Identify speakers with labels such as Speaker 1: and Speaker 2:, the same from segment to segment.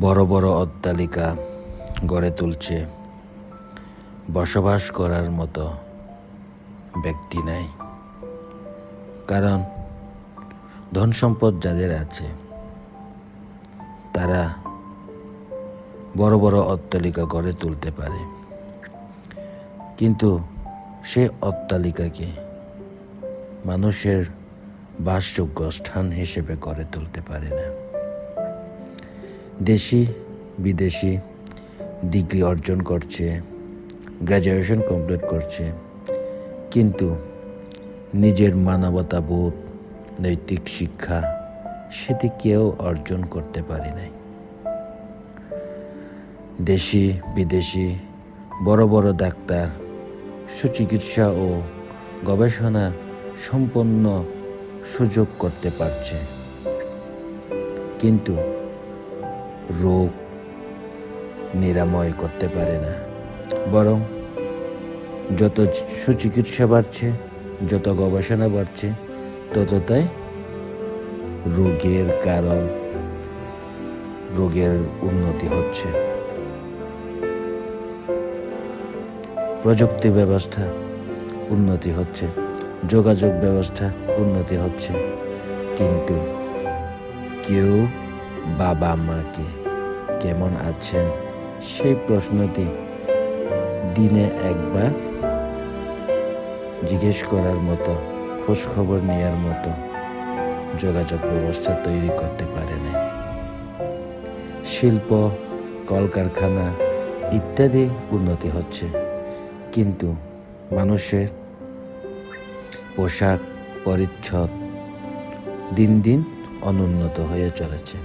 Speaker 1: বড় বড় অট্টালিকা গড়ে তুলছে। বসবাস করার মতো ব্যক্তি নাই। কারণ ধন সম্পদ যাদের আছে, তারা বড় বড় অট্টালিকা গড়ে তুলতে পারে। কিন্তু সে অট্টালিকাকে মানুষের বাসযোগ্য স্থান হিসেবে গড়ে তুলতে পারে না। দেশি, বিদেশি ডিগ্রি অর্জন করছে, গ্র্যাজুয়েশন কমপ্লিট করছে, কিন্তু নিজের মানবতা বোধ, নৈতিক শিক্ষা সেটি কেউ অর্জন করতে পারে নাই। দেশি, বিদেশি বড় বড় ডাক্তার, সুচিকিৎসা ও গবেষণা সম্পন্ন সুযোগ করতে পারছে। কিন্তু রোগ নিরাময় করতে পারে না। বরং যত সুচিকিৎসা বাড়ছে, যত গবেষণা বাড়ছে ততটাই রোগের কারণ, রোগের উন্নতি হচ্ছে। প্রযুক্তি ব্যবস্থা উন্নতি হচ্ছে, যোগাযোগ ব্যবস্থা উন্নতি হচ্ছে, কিন্তু কেউ বাবা মাকে কেমন আছেন? সেই প্রশ্নটি দিনে একবার জিজ্ঞেস করার মতো খোঁজ খবর নেওয়ার মতো যোগাযোগ ব্যবস্থা তৈরি করতে পারে না শিল্প, কলকারখানা ইত্যাদি উন্নতি হচ্ছে, কিন্তু মানুষের পোশাক পরিচ্ছদ দিন দিন অনুন্নত হয়ে চলেছে।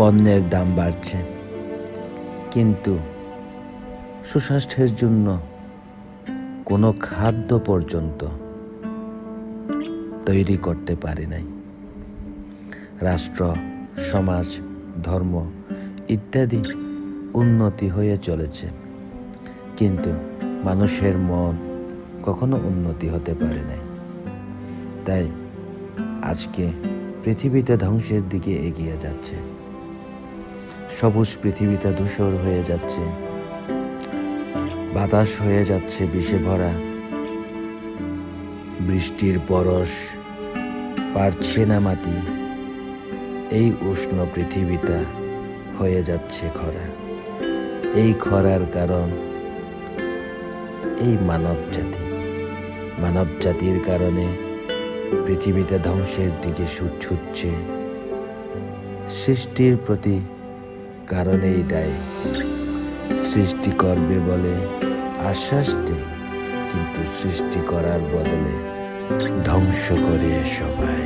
Speaker 1: পণ্যের দাম বাড়ছে। কিন্তু সুস্বাস্থ্যের জন্য কোনো খাদ্য পর্যন্ত তৈরি করতে পারে নাই। রাষ্ট্র, সমাজ, ধর্ম ইত্যাদি উন্নতি হয়ে চলেছে। কিন্তু মানুষের মন কখনো উন্নতি হতে পারে নাই। তাই আজকে পৃথিবীতে ধ্বংসের দিকে এগিয়ে যাচ্ছে। সবুজ পৃথিবীতে ধূসর হয়ে যাচ্ছে। বাতাস হয়ে যাচ্ছে বিষে ভরা। বৃষ্টির পরশ পারছে না মাটি। এই উষ্ণ পৃথিবীটা হয়ে যাচ্ছে খরা। এই খরার কারণ এই মানব জাতি মানব জাতির কারণে পৃথিবীতে ধ্বংসের দিকে ছুটছে। সৃষ্টির প্রতি কারণেই দেয়। সৃষ্টি করবে বলে আশ্বাস কিন্তু সৃষ্টি করার বদলে ধ্বংস করে সবাই।